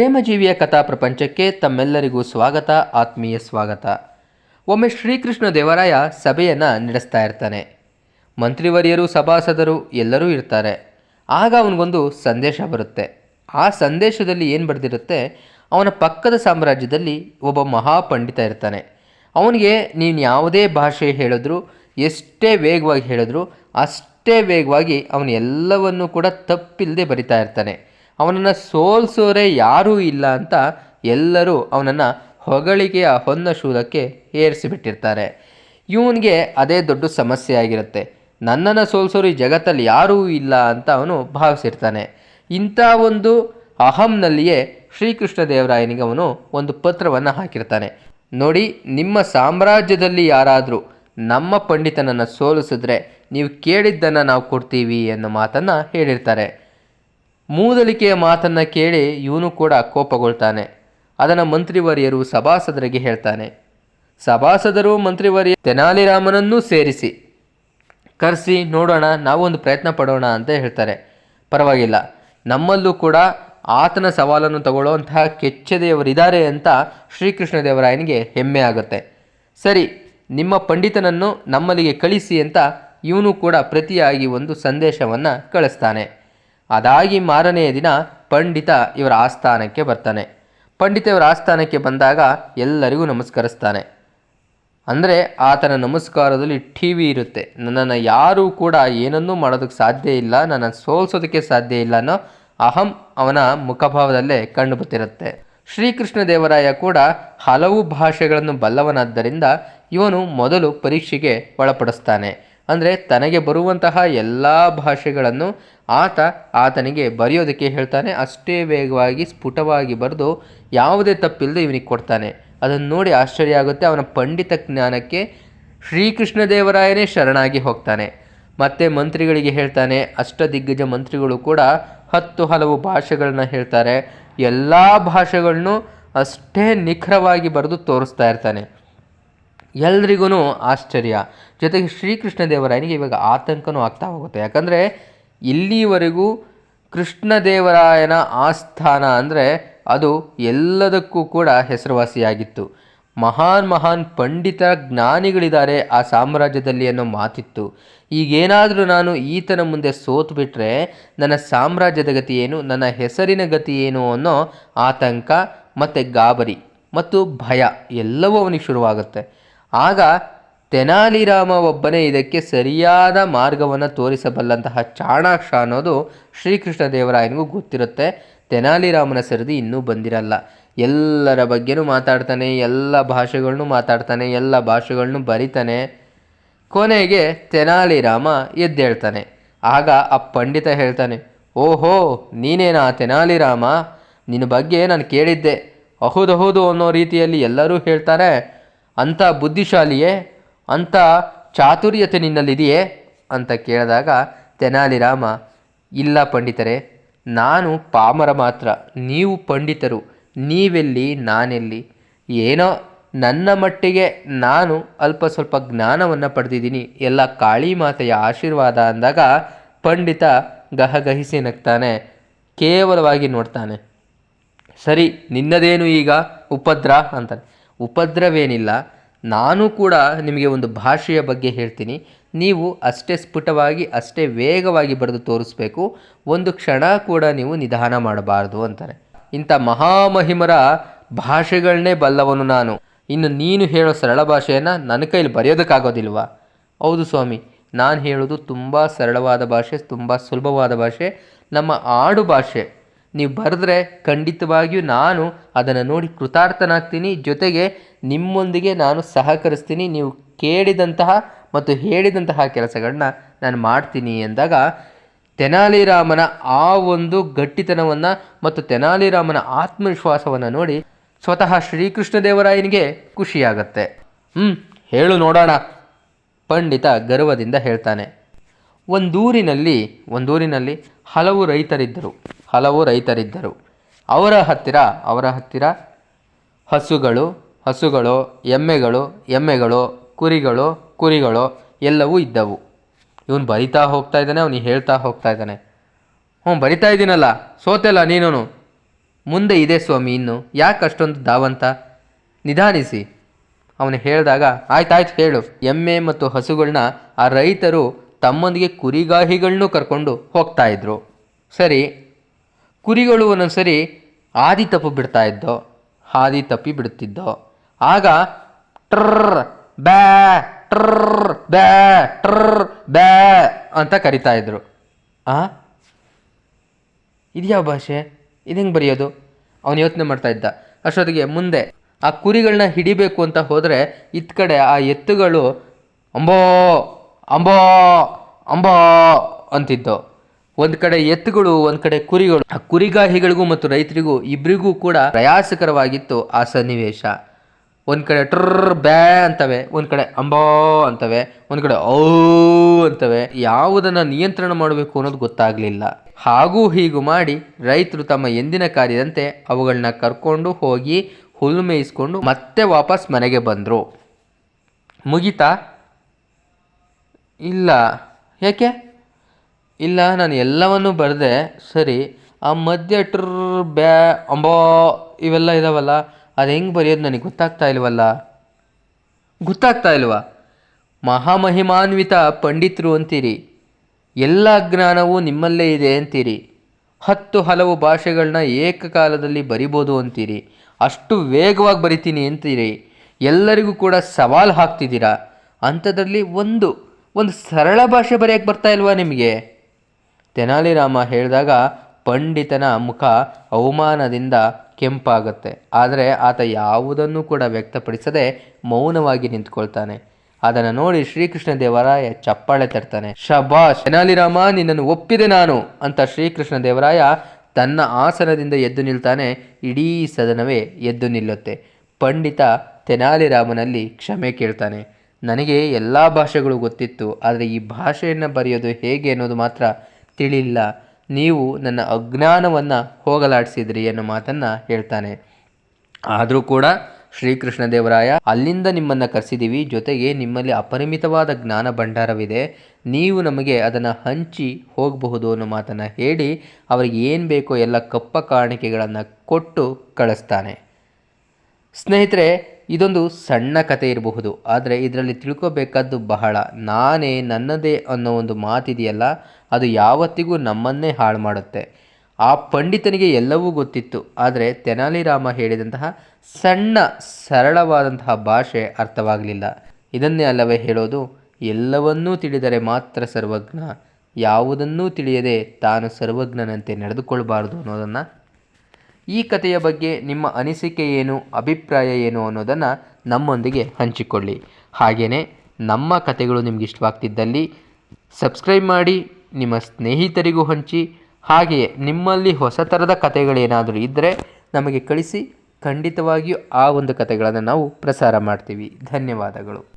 ಪ್ರೇಮಜೀವಿಯ ಕಥಾ ಪ್ರಪಂಚಕ್ಕೆ ತಮ್ಮೆಲ್ಲರಿಗೂ ಸ್ವಾಗತ, ಆತ್ಮೀಯ ಸ್ವಾಗತ. ಒಮ್ಮೆ ಶ್ರೀಕೃಷ್ಣ ದೇವರಾಯ ಸಭೆಯನ್ನು ನಡೆಸ್ತಾ ಇರ್ತಾನೆ. ಮಂತ್ರಿವರಿಯರು, ಸಭಾಸದರು ಎಲ್ಲರೂ ಇರ್ತಾರೆ. ಆಗ ಅವನಿಗೊಂದು ಸಂದೇಶ ಬರುತ್ತೆ. ಆ ಸಂದೇಶದಲ್ಲಿ ಏನು ಬರೆದಿರುತ್ತೆ? ಅವನ ಪಕ್ಕದ ಸಾಮ್ರಾಜ್ಯದಲ್ಲಿ ಒಬ್ಬ ಮಹಾಪಂಡಿತ ಇರ್ತಾನೆ. ಅವನಿಗೆ ನೀನು ಯಾವುದೇ ಭಾಷೆ ಹೇಳಿದ್ರು, ಎಷ್ಟೇ ವೇಗವಾಗಿ ಹೇಳಿದ್ರು, ಅಷ್ಟೇ ವೇಗವಾಗಿ ಅವನು ಎಲ್ಲವನ್ನೂ ಕೂಡ ತಪ್ಪಿಲ್ಲದೆ ಬರಿತಾ ಇರ್ತಾನೆ. ಅವನನ್ನು ಸೋಲ್ಸೋರೆ ಯಾರೂ ಇಲ್ಲ ಅಂತ ಎಲ್ಲರೂ ಅವನನ್ನು ಹೊಗಳಿಕೆಯ ಹೊನ್ನ ಶೂಲಕ್ಕೆ ಏರಿಸಿಬಿಟ್ಟಿರ್ತಾರೆ. ಇವನಿಗೆ ಅದೇ ದೊಡ್ಡ ಸಮಸ್ಯೆ ಆಗಿರುತ್ತೆ. ನನ್ನನ್ನು ಸೋಲ್ಸೋರು ಈ ಜಗತ್ತಲ್ಲಿ ಯಾರೂ ಇಲ್ಲ ಅಂತ ಅವನು ಭಾವಿಸಿರ್ತಾನೆ. ಇಂಥ ಒಂದು ಅಹಂನಲ್ಲಿಯೇ ಶ್ರೀಕೃಷ್ಣ ದೇವರಾಯನಿಗೆ ಅವನು ಒಂದು ಪತ್ರವನ್ನು ಹಾಕಿರ್ತಾನೆ. ನೋಡಿ, ನಿಮ್ಮ ಸಾಮ್ರಾಜ್ಯದಲ್ಲಿ ಯಾರಾದರೂ ನಮ್ಮ ಪಂಡಿತನನ್ನು ಸೋಲಿಸಿದ್ರೆ ನೀವು ಕೇಳಿದ್ದನ್ನು ನಾವು ಕೊಡ್ತೀವಿ ಅನ್ನೋ ಮಾತನ್ನು ಹೇಳಿರ್ತಾರೆ. ಮೂದಲಿಕೆಯ ಮಾತನ್ನು ಕೇಳಿ ಇವನು ಕೂಡ ಕೋಪಗೊಳ್ತಾನೆ. ಅದನ್ನು ಮಂತ್ರಿವರಿಯರು ಸಭಾಸದರಿಗೆ ಹೇಳ್ತಾನೆ. ಸಭಾಸದರು ಮಂತ್ರಿವರಿಯ ತೆನಾಲಿರಾಮನನ್ನೂ ಸೇರಿಸಿ, ಕರೆಸಿ, ನೋಡೋಣ ನಾವು ಒಂದು ಪ್ರಯತ್ನ ಪಡೋಣ ಅಂತ ಹೇಳ್ತಾರೆ. ಪರವಾಗಿಲ್ಲ. ನಮ್ಮಲ್ಲೂ ಕೂಡ ಆತನ ಸವಾಲನ್ನು ತಗೊಳ್ಳುವಂತಹ ಕೆಚ್ಚದೆಯವರಿದ್ದಾರೆ ಅಂತ ಶ್ರೀಕೃಷ್ಣ ದೇವರಾಯನಿಗೆ ಹೆಮ್ಮೆ ಆಗುತ್ತೆ. ಸರಿ, ನಿಮ್ಮ ಪಂಡಿತನನ್ನು ನಮ್ಮಲ್ಲಿಗೆ ಕಳಿಸಿ ಅಂತ ಇವನು ಕೂಡ ಪ್ರತಿಯಾಗಿ ಒಂದು ಸಂದೇಶವನ್ನು ಕಳಿಸ್ತಾನೆ. ಅದಾಗಿ ಮಾರನೆಯ ದಿನ ಪಂಡಿತ ಇವರ ಆಸ್ಥಾನಕ್ಕೆ ಬರ್ತಾನೆ. ಪಂಡಿತ ಇವರ ಆಸ್ಥಾನಕ್ಕೆ ಬಂದಾಗ ಎಲ್ಲರಿಗೂ ನಮಸ್ಕರಿಸ್ತಾನೆ. ಅಂದರೆ ಆತನ ನಮಸ್ಕಾರದಲ್ಲಿ ಟಿ ವಿ ಇರುತ್ತೆ. ನನ್ನನ್ನು ಯಾರೂ ಕೂಡ ಏನನ್ನೂ ಮಾಡೋದಕ್ಕೆ ಸಾಧ್ಯ ಇಲ್ಲ ನನ್ನನ್ನು ಸೋಲ್ಸೋದಕ್ಕೆ ಸಾಧ್ಯ ಇಲ್ಲ ಅನ್ನೋ ಅಹಂ ಅವನ ಮುಖಭಾವದಲ್ಲೇ ಕಂಡುಬತ್ತಿರುತ್ತೆ ಶ್ರೀಕೃಷ್ಣ ದೇವರಾಯ ಕೂಡ ಹಲವು ಭಾಷೆಗಳನ್ನು ಬಲ್ಲವನಾದ್ದರಿಂದ ಇವನು ಮೊದಲು ಪರೀಕ್ಷೆಗೆ ಒಳಪಡಿಸ್ತಾನೆ. ಅಂದರೆ ತನಗೆ ಬರುವಂತಹ ಎಲ್ಲ ಭಾಷೆಗಳನ್ನು ಆತ ಆತನಿಗೆ ಬರೆಯೋದಕ್ಕೆ ಹೇಳ್ತಾನೆ. ಅಷ್ಟೇ ವೇಗವಾಗಿ, ಸ್ಫುಟವಾಗಿ ಬರೆದು ಯಾವುದೇ ತಪ್ಪಿಲ್ಲದೆ ಇವನಿಗೆ ಕೊಡ್ತಾನೆ. ಅದನ್ನು ನೋಡಿ ಆಶ್ಚರ್ಯ ಆಗುತ್ತೆ. ಅವನ ಪಂಡಿತ ಜ್ಞಾನಕ್ಕೆ ಶ್ರೀಕೃಷ್ಣದೇವರಾಯನೇ ಶರಣಾಗಿ ಹೋಗ್ತಾನೆ. ಮತ್ತೆ ಮಂತ್ರಿಗಳಿಗೆ ಹೇಳ್ತಾನೆ. ಅಷ್ಟದಿಗ್ಗಜ ಮಂತ್ರಿಗಳು ಕೂಡ ಹತ್ತು ಹಲವು ಭಾಷೆಗಳನ್ನ ಹೇಳ್ತಾರೆ. ಎಲ್ಲ ಭಾಷೆಗಳನ್ನು ಅಷ್ಟೇ ನಿಖರವಾಗಿ ಬರೆದು ತೋರಿಸ್ತಾ ಇರ್ತಾನೆ. ಎಲ್ರಿಗೂ ಆಶ್ಚರ್ಯ. ಜೊತೆಗೆ ಶ್ರೀಕೃಷ್ಣ ದೇವರಾಯನಿಗೆ ಇವಾಗ ಆತಂಕನೂ ಆಗ್ತಾ ಹೋಗುತ್ತೆ. ಯಾಕಂದರೆ ಇಲ್ಲಿವರೆಗೂ ಕೃಷ್ಣದೇವರಾಯನ ಆಸ್ಥಾನ ಅಂದರೆ ಅದು ಎಲ್ಲದಕ್ಕೂ ಕೂಡ ಹೆಸರುವಾಸಿಯಾಗಿತ್ತು. ಮಹಾನ್ ಮಹಾನ್ ಪಂಡಿತ ಜ್ಞಾನಿಗಳಿದ್ದಾರೆ ಆ ಸಾಮ್ರಾಜ್ಯದಲ್ಲಿ ಅನ್ನೋ ಮಾತಿತ್ತು. ಈಗೇನಾದರೂ ನಾನು ಈತನ ಮುಂದೆ ಸೋತು ಬಿಟ್ಟರೆ ನನ್ನ ಸಾಮ್ರಾಜ್ಯದ ಗತಿ ಏನು, ನನ್ನ ಹೆಸರಿನ ಗತಿ ಏನು ಅನ್ನೋ ಆತಂಕ ಮತ್ತು ಗಾಬರಿ ಮತ್ತು ಭಯ ಎಲ್ಲವೂ ಅವನಿಗೆ ಶುರುವಾಗುತ್ತೆ. ಆಗ ತೆನಾಲಿರಾಮ ಒಬ್ಬನೇ ಇದಕ್ಕೆ ಸರಿಯಾದ ಮಾರ್ಗವನ್ನು ತೋರಿಸಬಲ್ಲಂತಹ ಚಾಣಾಕ್ಷ ಅನ್ನೋದು ಶ್ರೀಕೃಷ್ಣ ದೇವರಾಯನಿಗೂ ಗೊತ್ತಿರುತ್ತೆ. ತೆನಾಲಿರಾಮನ ಸರದಿ ಇನ್ನೂ ಬಂದಿರಲ್ಲ. ಎಲ್ಲರ ಬಗ್ಗೆನೂ ಮಾತಾಡ್ತಾನೆ, ಎಲ್ಲ ಭಾಷೆಗಳನ್ನು ಮಾತಾಡ್ತಾನೆ, ಎಲ್ಲ ಭಾಷೆಗಳನ್ನು ಬರಿತಾನೆ. ಕೊನೆಗೆ ತೆನಾಲಿರಾಮ ಎದ್ದೇಳ್ತಾನೆ. ಆಗ ಆ ಪಂಡಿತ ಹೇಳ್ತಾನೆ, ಓಹೋ, ನೀನೇನಾ ತೆನಾಲಿರಾಮ? ನಿನ್ನ ಬಗ್ಗೆ ನಾನು ಕೇಳಿದ್ದೆ. ಹೌದು ಅನ್ನೋ ರೀತಿಯಲ್ಲಿ ಎಲ್ಲರೂ ಹೇಳ್ತಾರೆ. ಅಂಥ ಬುದ್ಧಿಶಾಲಿಯೇ, ಅಂಥ ಚಾತುರ್ಯತೆ ನಿನ್ನಲ್ಲಿದೆಯೇ? ಅಂತ ಕೇಳಿದಾಗ ತೆನಾಲಿರಾಮ, ಇಲ್ಲ ಪಂಡಿತರೇ, ನಾನು ಪಾಮರ ಮಾತ್ರ, ನೀವು ಪಂಡಿತರು, ನೀವೆಲ್ಲಿ, ನಾನೆಲ್ಲಿ? ಏನೋ ನನ್ನ ಮಟ್ಟಿಗೆ ನಾನು ಅಲ್ಪ ಸ್ವಲ್ಪ ಜ್ಞಾನವನ್ನು ಪಡೆದಿದ್ದೀನಿ, ಎಲ್ಲ ಕಾಳಿ ಮಾತೆಯ ಆಶೀರ್ವಾದ ಅಂದಾಗ ಪಂಡಿತ ಗಹಗಹಿಸಿ ನಗ್ತಾನೆ, ಕೇವಲವಾಗಿ ನೋಡ್ತಾನೆ. ಸರಿ, ನಿನ್ನದೇನು ಈಗ ಉಪದ್ರ? ಅಂತಾನೆ. ಉಪದ್ರವೇನಿಲ್ಲ. ನಾನು ಕೂಡ ನಿಮಗೆ ಒಂದು ಭಾಷೆಯ ಬಗ್ಗೆ ಹೇಳ್ತೀನಿ. ನೀವು ಅಷ್ಟೇ ಸ್ಫುಟವಾಗಿ, ಅಷ್ಟೇ ವೇಗವಾಗಿ ಬರೆದು ತೋರಿಸ್ಬೇಕು. ಒಂದು ಕ್ಷಣ ಕೂಡ ನೀವು ನಿಧಾನ ಮಾಡಬಾರ್ದು ಅಂತಾರೆ. ಇಂಥ ಮಹಾಮಹಿಮರ ಭಾಷೆಗಳನ್ನೇ ಬಲ್ಲವನು ನಾನು. ಇನ್ನು ನೀನು ಹೇಳೋ ಸರಳ ಭಾಷೆಯನ್ನು ನನ್ನ ಕೈಲಿ ಬರೆಯೋದಕ್ಕಾಗೋದಿಲ್ವಾ? ಹೌದು ಸ್ವಾಮಿ, ನಾನು ಹೇಳೋದು ತುಂಬ ಸರಳವಾದ ಭಾಷೆ, ತುಂಬ ಸುಲಭವಾದ ಭಾಷೆ, ನಮ್ಮ ಆಡು ಭಾಷೆ ನೀವು ಬರೆದ್ರೆ ಖಂಡಿತವಾಗಿಯೂ ನಾನು ಅದನ್ನು ನೋಡಿ ಕೃತಾರ್ಥನಾಗ್ತೀನಿ. ಜೊತೆಗೆ ನಿಮ್ಮೊಂದಿಗೆ ನಾನು ಸಹಕರಿಸ್ತೀನಿ. ನೀವು ಕೇಳಿದಂತಹ ಮತ್ತು ಹೇಳಿದಂತಹ ಕೆಲಸಗಳನ್ನ ನಾನು ಮಾಡ್ತೀನಿ ಎಂದಾಗ ತೆನಾಲಿರಾಮನ ಆ ಒಂದು ಗಟ್ಟಿತನವನ್ನು ಮತ್ತು ತೆನಾಲಿರಾಮನ ಆತ್ಮವಿಶ್ವಾಸವನ್ನು ನೋಡಿ ಸ್ವತಃ ಶ್ರೀಕೃಷ್ಣದೇವರಾಯನಿಗೆ ಖುಷಿಯಾಗತ್ತೆ. ಹ್ಞೂ ಹೇಳು ನೋಡೋಣ, ಪಂಡಿತ ಗರ್ವದಿಂದ ಹೇಳ್ತಾನೆ. ಒಂದೂರಿನಲ್ಲಿ ಒಂದೂರಿನಲ್ಲಿ ಹಲವು ರೈತರಿದ್ದರು. ಹಲವು ರೈತರಿದ್ದರು. ಅವರ ಹತ್ತಿರ ಅವರ ಹತ್ತಿರ ಹಸುಗಳು ಹಸುಗಳು, ಎಮ್ಮೆಗಳು ಎಮ್ಮೆಗಳು, ಕುರಿಗಳು ಕುರಿಗಳು ಎಲ್ಲವೂ ಇದ್ದವು. ಇವನು ಬರಿತಾ ಹೋಗ್ತಾ ಇದ್ದಾನೆ ಅವನಿಗೆ ಹೇಳ್ತಾ ಹೋಗ್ತಾ ಇದ್ದಾನೆ. ಹ್ಞೂ, ಬರಿತಾ ಇದ್ದೀನಲ್ಲ, ಸೋತೆಲ್ಲ ನೀನು ಮುಂದೆ ಇದೆ ಸ್ವಾಮಿ, ಇನ್ನು ಯಾಕೆ ಅಷ್ಟೊಂದು ಧಾವಂತ? ನಿಧಾನಿಸಿ. ಅವನು ಹೇಳಿದಾಗ, ಆಯ್ತಾಯ್ತು, ಹೇಳು. ಎಮ್ಮೆ ಮತ್ತು ಹಸುಗಳನ್ನ ಆ ರೈತರು ತಮ್ಮೊಂದಿಗೆ ಕುರಿಗಾಹಿಗಳನ್ನೂ ಕರ್ಕೊಂಡು ಹೋಗ್ತಾ ಇದ್ರು. ಸರಿ ಕುರಿಗಳು ಒಂದೊಂದ್ಸರಿ ಆದಿ ತಪ್ಪು ಬಿಡ್ತಾ ಇದ್ದೋ, ಹಾದಿ ತಪ್ಪಿ ಬಿಡುತ್ತಿದ್ದೋ, ಆಗ ಟ್ರರ್, ಬ್ಯಾ ಟ್ರರ್ ಬ್ಯಾ ಟ್ರರ್, ಬ್ಯಾ ಅಂತ ಕರಿತಾ ಇದ್ರು. ಆ? ಇದ್ಯಾವ ಭಾಷೆ? ಇದು ಹೆಂಗೆ ಬರೆಯೋದು? ಅವನು ಯೋಚನೆ ಮಾಡ್ತಾ ಇದ್ದ. ಅಷ್ಟೊತ್ತಿಗೆ ಮುಂದೆ ಆ ಕುರಿಗಳನ್ನ ಹಿಡಿಬೇಕು ಅಂತ ಹೋದರೆ ಇತ್ ಕಡೆ ಆ ಎತ್ತುಗಳು ಅಂಬೋ ಅಂಬೋ ಅಂಬೋ ಅಂತಿದ್ದು. ಒಂದು ಕಡೆ ಎತ್ತುಗಳು, ಒಂದ್ ಕಡೆ ಕುರಿಗಳು. ಆ ಕುರಿಗಾಹಿಗಳಿಗೂ ಮತ್ತು ರೈತರಿಗೂ ಇಬ್ಬರಿಗೂ ಕೂಡ ಪ್ರಯಾಸಕರವಾಗಿತ್ತು ಆ ಸನ್ನಿವೇಶ. ಒಂದ್ ಕಡೆ ಟ್ರರ್ ಬ್ಯಾ ಅಂತವೆ, ಒಂದ್ ಕಡೆ ಅಂಬೋ ಅಂತವೆ, ಒಂದ್ ಕಡೆ ಓ ಅಂತವೆ. ಯಾವುದನ್ನ ನಿಯಂತ್ರಣ ಮಾಡಬೇಕು ಅನ್ನೋದು ಗೊತ್ತಾಗ್ಲಿಲ್ಲ. ಹಾಗೂ ಹೀಗೂ ಮಾಡಿ ರೈತರು ತಮ್ಮ ಎಂದಿನ ಕಾರ್ಯದಂತೆ ಅವುಗಳನ್ನ ಕರ್ಕೊಂಡು ಹೋಗಿ ಹುಲ್ಲು ಮೇಯಿಸ್ಕೊಂಡು ಮತ್ತೆ ವಾಪಸ್ ಮನೆಗೆ ಬಂದರು. ಮುಗಿತಾ? ಇಲ್ಲ. ಯಾಕೆ? ಇಲ್ಲ, ನಾನು ಎಲ್ಲವನ್ನೂ ಬರೆದೆ, ಸರಿ, ಆ ಮಧ್ಯ ಟ್ರ, ಬ್ಯಾ, ಅಂಬೋ, ಇವೆಲ್ಲ ಇದಾವಲ್ಲ, ಅದು ಹೆಂಗೆ ಬರೆಯೋದು ನನಗೆ ಗೊತ್ತಾಗ್ತಾ ಇಲ್ವಲ್ಲ? ಗೊತ್ತಾಗ್ತಾ ಇಲ್ವಾ? ಮಹಾಮಹಿಮಾನ್ವಿತ ಪಂಡಿತರು ಅಂತೀರಿ, ಎಲ್ಲ ಜ್ಞಾನವೂ ನಿಮ್ಮಲ್ಲೇ ಇದೆ ಅಂತೀರಿ, ಹತ್ತು ಹಲವು ಭಾಷೆಗಳನ್ನ ಏಕಕಾಲದಲ್ಲಿ ಬರಿಬೋದು ಅಂತೀರಿ, ಅಷ್ಟು ವೇಗವಾಗಿ ಬರಿತೀನಿ ಅಂತೀರಿ, ಎಲ್ಲರಿಗೂ ಕೂಡ ಸವಾಲು ಹಾಕ್ತಿದ್ದೀರಾ? ಅಂಥದ್ರಲ್ಲಿ ಒಂದು ಒಂದು ಸರಳ ಭಾಷೆ ಬರೆಯೋಕ್ಕೆ ಬರ್ತಾ ಇಲ್ವಾ ನಿಮಗೆ? ತೆನಾಲಿರಾಮ ಹೇಳಿದಾಗ ಪಂಡಿತನ ಮುಖ ಅವಮಾನದಿಂದ ಕೆಂಪಾಗುತ್ತೆ. ಆದರೆ ಆತ ಯಾವುದನ್ನು ಕೂಡ ವ್ಯಕ್ತಪಡಿಸದೆ ಮೌನವಾಗಿ ನಿಂತ್ಕೊಳ್ತಾನೆ. ಅದನ್ನು ನೋಡಿ ಶ್ರೀಕೃಷ್ಣ ದೇವರಾಯ ಚಪ್ಪಾಳೆ ತರ್ತಾನೆ. ಶಬಾಷ್ ತೆನಾಲಿರಾಮ, ನಿನ್ನನ್ನು ಒಪ್ಪಿದೆ ನಾನು ಅಂತ ಶ್ರೀಕೃಷ್ಣ ದೇವರಾಯ ತನ್ನ ಆಸನದಿಂದ ಎದ್ದು ನಿಲ್ತಾನೆ. ಇಡೀ ಸದನವೇ ಎದ್ದು ನಿಲ್ಲುತ್ತೆ. ಪಂಡಿತ ತೆನಾಲಿರಾಮನಲ್ಲಿ ಕ್ಷಮೆ ಕೇಳ್ತಾನೆ. ನನಗೆ ಎಲ್ಲ ಭಾಷೆಗಳು ಗೊತ್ತಿತ್ತು, ಆದರೆ ಈ ಭಾಷೆಯನ್ನು ಬರೆಯೋದು ಹೇಗೆ ಅನ್ನೋದು ಮಾತ್ರ ತಿಳಿಲಿಲ್ಲ. ನೀವು ನನ್ನ ಅಜ್ಞಾನವನ್ನು ಹೋಗಲಾಡಿಸಿದ್ರಿ ಅನ್ನೋ ಮಾತನ್ನು ಹೇಳ್ತಾನೆ. ಆದರೂ ಕೂಡ ಶ್ರೀಕೃಷ್ಣ ದೇವರಾಯ, ಅಲ್ಲಿಂದ ನಿಮ್ಮನ್ನು ಕರೆಸಿದ್ದೀವಿ ಜೊತೆಗೆ ನಿಮ್ಮಲ್ಲಿ ಅಪರಿಮಿತವಾದ ಜ್ಞಾನ ಭಂಡಾರವಿದೆ. ನೀವು ನಮಗೆ ಅದನ್ನು ಹಂಚಿ ಹೋಗಬಹುದು ಅನ್ನೋ ಮಾತನ್ನು ಹೇಳಿ ಅವರಿಗೆ ಏನು ಬೇಕೋ ಎಲ್ಲ ಕಪ್ಪ ಕಾಣಿಕೆಗಳನ್ನು ಕೊಟ್ಟು ಕಳಿಸ್ತಾನೆ. ಸ್ನೇಹಿತರೆ, ಇದೊಂದು ಸಣ್ಣ ಕತೆ ಇರಬಹುದು, ಆದರೆ ಇದರಲ್ಲಿ ತಿಳ್ಕೋಬೇಕಾದ್ದು ಬಹಳ. ನಾನೇ ನನ್ನದೇ ಅನ್ನೋ ಒಂದು ಮಾತಿದೆಯಲ್ಲ ಅದು ಯಾವತ್ತಿಗೂ ನಮ್ಮನ್ನೇ ಹಾಳು ಮಾಡುತ್ತೆ ಆ ಪಂಡಿತನಿಗೆ ಎಲ್ಲವೂ ಗೊತ್ತಿತ್ತು. ಆದರೆ ತೆನಾಲಿರಾಮ ಹೇಳಿದಂತಹ ಸಣ್ಣ, ಸರಳವಾದಂತಹ ಭಾಷೆ ಅರ್ಥವಾಗಲಿಲ್ಲ. ಇದನ್ನೇ ಅಲ್ಲವೇ ಹೇಳೋದು, ಎಲ್ಲವನ್ನೂ ತಿಳಿದರೆ ಮಾತ್ರ ಸರ್ವಜ್ಞ. ಯಾವುದನ್ನೂ ತಿಳಿಯದೆ ತಾನು ಸರ್ವಜ್ಞನಂತೆ ನಡೆದುಕೊಳ್ಬಾರ್ದು ಅನ್ನೋದನ್ನು. ಈ ಕಥೆಯ ಬಗ್ಗೆ ನಿಮ್ಮ ಅನಿಸಿಕೆ ಏನು, ಅಭಿಪ್ರಾಯ ಏನು ಅನ್ನೋದನ್ನು ನಮ್ಮೊಂದಿಗೆ ಹಂಚಿಕೊಳ್ಳಿ. ಹಾಗೆಯೇ ನಮ್ಮ ಕಥೆಗಳು ನಿಮಗೆ ಇಷ್ಟವಾಗ್ತಿದ್ದಲ್ಲಿ ಸಬ್ಸ್ಕ್ರೈಬ್ ಮಾಡಿ ನಿಮ್ಮ ಸ್ನೇಹಿತರಿಗೂ ಹಂಚಿ, ಹಾಗೆಯೇ ನಿಮ್ಮಲ್ಲಿ ಹೊಸ ಥರದ ಕಥೆಗಳೇನಾದರೂ ಇದ್ದರೆ ನಮಗೆ ಕಳಿಸಿ, ಖಂಡಿತವಾಗಿಯೂ ಆ ಒಂದು ಕಥೆಗಳನ್ನು ನಾವು ಪ್ರಸಾರ ಮಾಡ್ತೀವಿ. ಧನ್ಯವಾದಗಳು.